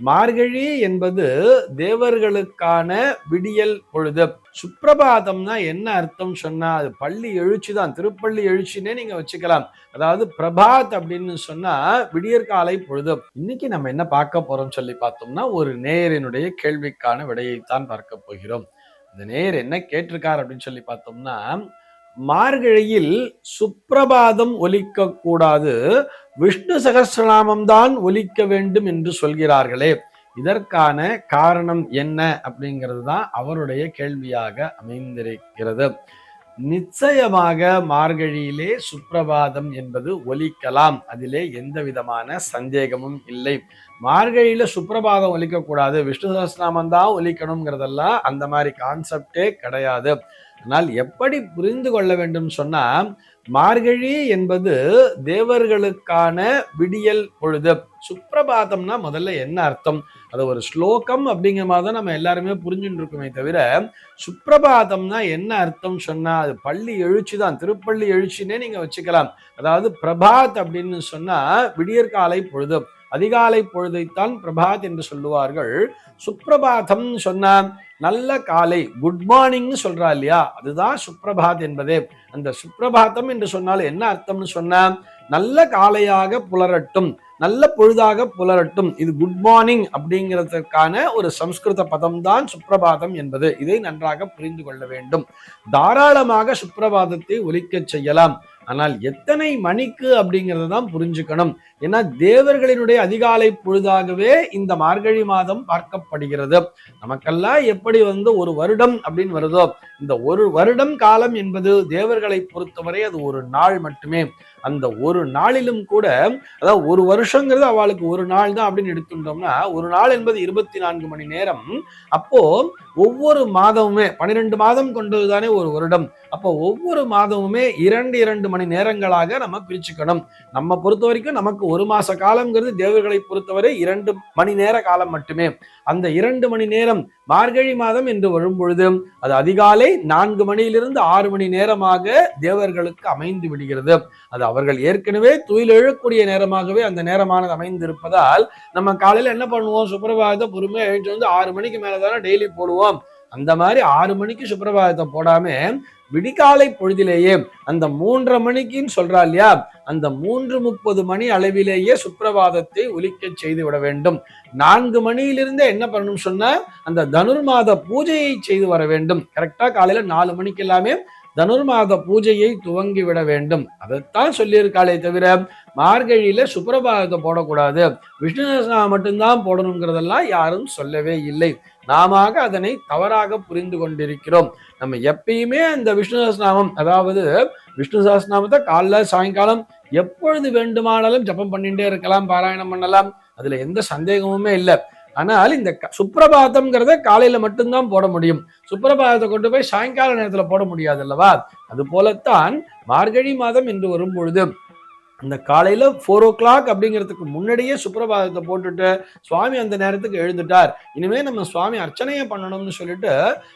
மார்கழி என்பது தேவர்களுக்கான விடியல் பொழுது. சுப்பிரபாதம்னா என்ன அர்த்தம் சொன்னா அது பள்ளி எழுச்சி தான் திருப்பள்ளி எழுச்சினே நீங்க வச்சுக்கலாம். அதாவது பிரபாத் அப்படின்னு சொன்னா விடியற்காலை பொழுது. இன்னைக்கு நம்ம என்ன பார்க்க போறோம் சொல்லி பார்த்தோம்னா ஒரு நேயரினுடைய கேள்விக்கான விடையைத்தான் பார்க்க போகிறோம். இந்த நேயர் என்ன கேட்டிருக்கார் அப்படின்னு சொல்லி பார்த்தோம்னா மார்கழியில் சுப்பிரபாதம் ஒலிக்க கூடாது விஷ்ணு சகசிரநாமம் தான் ஒலிக்க வேண்டும் என்று சொல்கிறார்களே. இதற்கான காரணம் என்ன அப்படிங்கிறது தான் அவருடைய கேள்வியாக அமைந்திருக்கிறது. நிச்சயமாக மார்கழியிலே சுப்பிரபாதம் என்பது ஒலிக்கலாம். அதிலே எந்த விதமான சந்தேகமும் இல்லை. மார்கழியில சுப்பிரபாதம் ஒலிக்கக்கூடாது விஷ்ணு சகஸ்ரநாமம் தான் ஒலிக்கணுங்கிறதெல்லாம் அந்த மாதிரி கான்செப்டே கிடையாது. ஆனால் எப்படி புரிந்து கொள்ள வேண்டும் சொன்னால் மார்கழி என்பது தேவர்களுக்கான விடியல் பொழுது. சுப்பிரபாதம்னா முதல்ல என்ன அர்த்தம்? அது ஒரு ஸ்லோகம் அப்படிங்கிற மாதிரி தான் நம்ம எல்லாருமே புரிஞ்சுட்டு இருக்கோமே தவிர சுப்பிரபாதம்னா என்ன அர்த்தம் சொன்னா அது பள்ளி எழுச்சி தான் திருப்பள்ளி எழுச்சினே நீங்க வச்சுக்கலாம். அதாவது பிரபாத் அப்படின்னு சொன்னா விடியற்காலை பொழுது. அதிகாலை பொழுதைத்தான் பிரபாத் என்று சொல்லுவார்கள். சுப்பிரபாதம் சொன்னான் நல்ல காலை குட் மார்னிங்னு சொல்றா இல்லையா? அதுதான் சுப்பிரபாத் என்பதே. அந்த சுப்பிரபாதம் என்று சொன்னால் என்ன அர்த்தம்னு சொன்னான் நல்ல காலையாக புலரட்டும் நல்ல பொழுதாக புலரட்டும் இது குட் மார்னிங் அப்படிங்கிறதுக்கான ஒரு சம்ஸ்கிருத பதம் தான் சுப்பிரபாதம் என்பது. இதை நன்றாக புரிந்து கொள்ள வேண்டும். தாராளமாக சுப்பிரபாதத்தை ஒலிக்கச் செய்யலாம். ஆனால் எத்தனை மணிக்கு அப்படிங்கிறத தான் புரிஞ்சுக்கணும். ஏன்னா தேவர்களினுடைய அதிகாலை பொழுதாகவே இந்த மார்கழி மாதம் பார்க்கப்படுகிறது. நமக்கெல்லாம் எப்படி வந்து ஒரு வருடம் அப்படின்னு வருதோ இந்த ஒரு வருடம் காலம் என்பது தேவர்களை பொறுத்தவரை அது ஒரு நாள் மட்டுமே. அந்த ஒரு நாளிலும் கூட அதாவது ஒரு வருஷங்கிறது அவளுக்கு ஒரு நாள் தான் அப்படின்னு எடுத்துட்டோம்னா ஒரு நாள் என்பது இருபத்தி நான்கு மணி நேரம். அப்போ ஒவ்வொரு மாதமுமே பன்னிரெண்டு மாதம் கொண்டது தானே ஒரு வருடம். அப்போ ஒவ்வொரு மாதமுமே இரண்டு இரண்டு மணி நேரங்களாக நம்ம பிரிச்சுக்கணும். நம்ம பொறுத்த வரைக்கும் நமக்கு ஒரு மாச காலம்ங்கிறது தேவர்களை பொறுத்தவரை இரண்டு மணி நேர காலம் மட்டுமே. அந்த இரண்டு மணி நேரம் மார்கழி மாதம் என்று வரும்பொழுது அது அதிகாலை நான்கு மணியிலிருந்து ஆறு மணி நேரமாக தேவர்களுக்கு அமைந்து விடுகிறது. அது அவர்கள் ஏற்கனவே துயில் எழக்கூடிய நேரமாகவே அந்த நேரமானது அமைந்திருப்பதால் நம்ம காலையில என்ன பண்ணுவோம்? சுப்பிரபாதத்தை பொறுமையா எழுந்து வந்து ஆறு மணிக்கு மேலே தானே டெய்லி போடுவோம். அந்த மாதிரி ஆறு மணிக்கு சுப்பிரபாதத்தை போடாம விடிகாலை பொழுதிலேயே அந்த மூன்றரை மணிக்குன்னு சொல்றா இல்லையா? அந்த மூன்று முப்பது மணி அளவிலேயே சுப்பிரபாதத்தை ஒலிக்க செய்து விட வேண்டும். நான்கு மணியிலிருந்தே என்ன பண்ணணும் சொன்னா? அந்த தனுர்மாத பூஜையை செய்து வர வேண்டும். கரெக்டா காலையில நாலு மணிக்கு எல்லாமே தனுர்மாத பூஜையை துவங்கி விட வேண்டும். அதைத்தான் சொல்லியிருக்காளே தவிர மார்கழியில சுப்பிரபாதத்தை போடக்கூடாது. விஷ்ணு மட்டும்தான் போடணுங்கிறதெல்லாம் யாரும் சொல்லவே இல்லை. நாம அதனை தவறாக புரிந்து கொண்டிருக்கிறோம். நம்ம எப்பயுமே அந்த விஷ்ணு அதாவது விஷ்ணு சஹஸ்ரநாமத்தை காலைல சாயங்காலம் எப்பொழுது வேண்டுமானாலும் ஜப்பம் பண்ணிட்டே இருக்கலாம் பாராயணம் பண்ணலாம். அதுல எந்த சந்தேகமுமே இல்லை. ஆனால் இந்த க- சுப்பிரபாதம்ங்கிறத காலையில மட்டும்தான் போட முடியும். சுப்பிரபாதத்தை கொண்டு போய் சாயங்கால நேரத்துல போட முடியாது அல்லவா? அது போலத்தான் மார்கழி மாதம் என்று வரும்பொழுது அந்த காலையில் ஃபோர் ஓ கிளாக் அப்படிங்கிறதுக்கு முன்னாடியே சுப்பிரபாதத்தை போட்டுட்டு சுவாமி அந்த நேரத்துக்கு எழுந்துட்டார். இனிமேல் நம்ம சுவாமி அர்ச்சனையை பண்ணணும்னு சொல்லிட்டு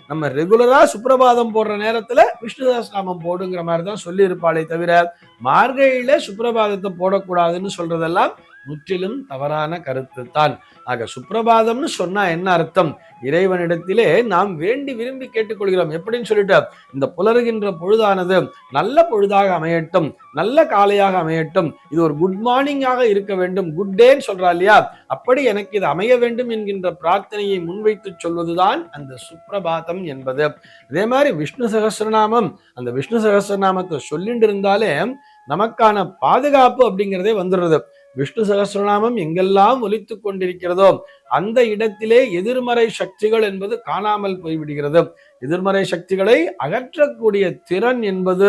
நம்ம ரெகுலராக சுப்பிரபாதம் போடுற நேரத்தில் விஷ்ணுதாஸ் சஹஸ்ரநாமம் போடுங்கிற மாதிரி தான் சொல்லியிருப்பாளே தவிர மார்கழியில் சுப்பிரபாதத்தை போடக்கூடாதுன்னு சொல்றதெல்லாம் முற்றிலும் தவறான கருத்து தான் ஆக சுப்பிரபாதம்னு சொன்னா என்ன அர்த்தம்? இறைவனிடத்திலே நாம் வேண்டி விரும்பி கேட்டுக்கொள்கிறோம். எப்படின்னு சொல்லிட்டு இந்த புலருகின்ற பொழுதானது நல்ல பொழுதாக அமையட்டும் நல்ல காலையாக அமையட்டும் இது ஒரு குட் மார்னிங்காக இருக்க வேண்டும் குட் டேன்னு சொல்றா இல்லையா? அப்படி எனக்கு இது அமைய வேண்டும் என்கின்ற பிரார்த்தனையை முன்வைத்து சொல்வதுதான் அந்த சுப்பிரபாதம் என்பது. அதே மாதிரி விஷ்ணு சகசிரநாமம் அந்த விஷ்ணு சகசிரநாமத்தை சொல்லிட்டு இருந்தாலே நமக்கான பாதுகாப்பு அப்படிங்கிறதே வந்துடுறது. விஷ்ணு சகஸ்ரநாமம் எங்கெல்லாம் ஒலித்து கொண்டிருக்கிறதோ அந்த இடத்திலே எதிர்மறை சக்திகள் என்பது காணாமல் போய்விடுகிறது. எதிர்மறை சக்திகளை அகற்றக்கூடிய திறன் என்பது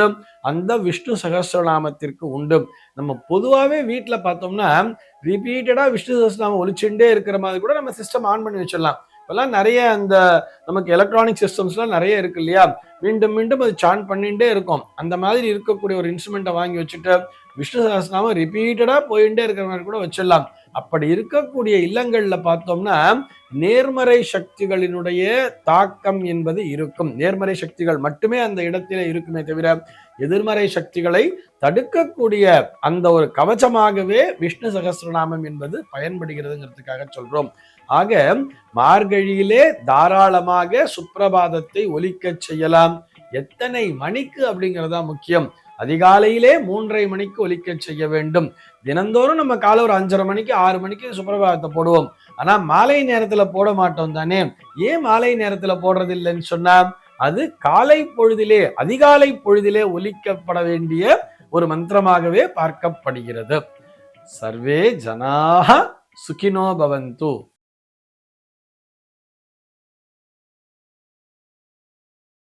அந்த விஷ்ணு சகஸ்ரநாமத்திற்கு உண்டு. நம்ம பொதுவாகவே வீட்டில் பார்த்தோம்னா ரிப்பீட்டடாக விஷ்ணு சகசிரநாமம் ஒலிச்சுட்டே இருக்கிற மாதிரி கூட நம்ம சிஸ்டம் ஆன் பண்ணி வச்சிடலாம். இப்பெல்லாம் நிறைய அந்த நமக்கு எலக்ட்ரானிக் சிஸ்டம்ஸ்லாம் நிறைய இருக்கு இல்லையா? மீண்டும் மீண்டும் அது சான் பண்ணிகிட்டே இருக்கும். அந்த மாதிரி இருக்கக்கூடிய ஒரு இன்ஸ்ட்ருமெண்ட்டை வாங்கி வச்சுட்டு விஷ்ணு சகஸ்ரநாமம் ரிப்பீட்டடாக போயிட்டே இருக்கிற மாதிரி கூட வச்சிடலாம். அப்படி இருக்கக்கூடிய இல்லங்களில் பார்த்தோம்னா நேர்மறை சக்திகளினுடைய தாக்கம் என்பது இருக்கும். நேர்மறை சக்திகள் மட்டுமே அந்த இடத்திலே இருக்குமே தவிர எதிர்மறை சக்திகளை தடுக்கக்கூடிய அந்த ஒரு கவச்சமாகவே விஷ்ணு சகசிரநாமம் என்பது பயன்படுகிறதுங்கிறதுக்காக சொல்றோம். ஆக மார்கழியிலே தாராளமாக சுப்பிரபாதத்தை ஒலிக்கச் செய்யலாம். எத்தனை மணிக்கு அப்படிங்கிறதா முக்கியம். அதிகாலையிலே மூன்றரை மணிக்கு ஒலிக்கச் செய்ய வேண்டும். தினந்தோறும் நம்ம காலை ஒரு அஞ்சரை மணிக்கு ஆறு மணிக்கு சுப்பிரபாதத்தை போடுவோம். ஆனா மாலை நேரத்துல போட மாட்டோம் தானே? ஏன் மாலை நேரத்துல போடுறது இல்லைன்னு சொன்னா? அது காலை பொழுதிலே அதிகாலை பொழுதிலே ஒலிக்கப்பட வேண்டிய ஒரு மந்திரமாகவே பார்க்கப்படுகிறது. சர்வே ஜனாக சுகினோ பவந்து.